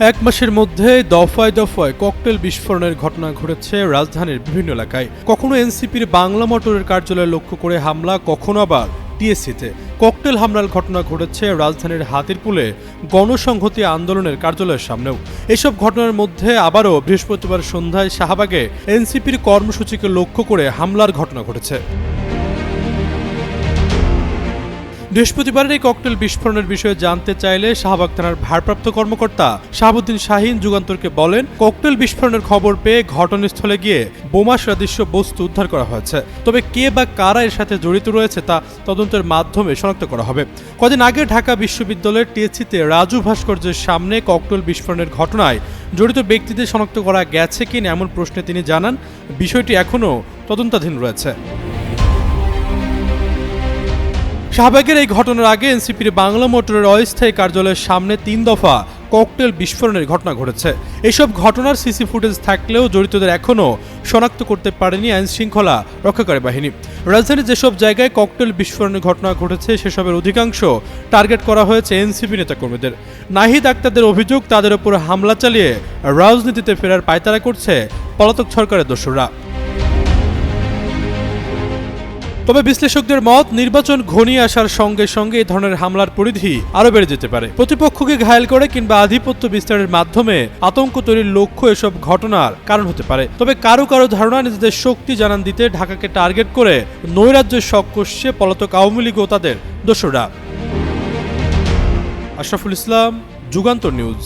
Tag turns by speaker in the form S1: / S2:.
S1: এক মাসের মধ্যে দফায় দফায় ককটেল বিস্ফোরণের ঘটনা ঘটেছে রাজধানীর বিভিন্ন এলাকায়। কখনো এনসিপির বাংলা মোটরের কার্যালয় লক্ষ্য করে হামলা, কখনো আবার টিএসসিতে। ককটেল হামলার ঘটনা ঘটেছে রাজধানীর হাতিরপুলে গণসংহতি আন্দোলনের কার্যালয়ের সামনেও। এসব ঘটনার মধ্যে আবারও বৃহস্পতিবার সন্ধ্যায় শাহবাগে এনসিপির কর্মসূচিকে লক্ষ্য করে হামলার ঘটনা ঘটেছে। বৃহস্পতিবারের এই ককটেল বিস্ফোরণের বিষয়ে জানতে চাইলে শাহবাগ থানার ভারপ্রাপ্ত কর্মকর্তা শাহাবুদ্দিন শাহিন যুগান্তরকে বলেন, ককটেল বিস্ফোরণের খবর পেয়ে ঘটনাস্থলে গিয়ে বোমা সদৃশ্য বস্তু উদ্ধার করা হয়েছে। তবে কে বা কারা এর সাথে জড়িত রয়েছে তা তদন্তের মাধ্যমে শনাক্ত করা হবে। কদিন আগে ঢাকা বিশ্ববিদ্যালয়ের টিএসসিতে রাজু ভাস্কর্যের সামনে ককটেল বিস্ফোরণের ঘটনায় জড়িত ব্যক্তিদের শনাক্ত করা গেছে কিনা এমন প্রশ্নে তিনি জানান, বিষয়টি এখনও তদন্তাধীন রয়েছে। শাহবাগের এই ঘটনার আগে এনসিপির বাংলা মোটরের অস্থায়ী কার্যালয়ের সামনে তিন দফা ককটেল বিস্ফোরণের ঘটনা ঘটেছে। এসব ঘটনার সিসি ফুটেজ থাকলেও জড়িতদের এখনও শনাক্ত করতে পারেনি আইন শৃঙ্খলা রক্ষাকারী বাহিনী। রাজধানীর যেসব জায়গায় ককটেল বিস্ফোরণের ঘটনা ঘটেছে, সেসবের অধিকাংশ টার্গেট করা হয়েছে এনসিপি নেতাকর্মীদের। নাহিদ আক্তারদের অভিযোগ, তাদের ওপর হামলা চালিয়ে রাজনীতিতে ফেরার পায়তারা করছে পলাতক সরকারের দোসররা। তবে বিশ্লেষকদের মত, নির্বাচন ঘনিয়ে আসার সঙ্গে সঙ্গে এই ধরনের হামলার পরিধি আরও বেড়ে যেতে পারে। প্রতিপক্ষকে ঘায়েল করে কিংবা আধিপত্য বিস্তারের মাধ্যমে আতঙ্ক তৈরির লক্ষ্য এসব ঘটনার কারণ হতে পারে। তবে কারও কারও ধারণা, নিজেদের শক্তি জানান দিতে ঢাকাকে টার্গেট করে নৈরাজ্যের শখ পলাতক আওয়ামী লীগ ও তাদের দোসররা। আশরাফুল ইসলাম, যুগান্তর নিউজ।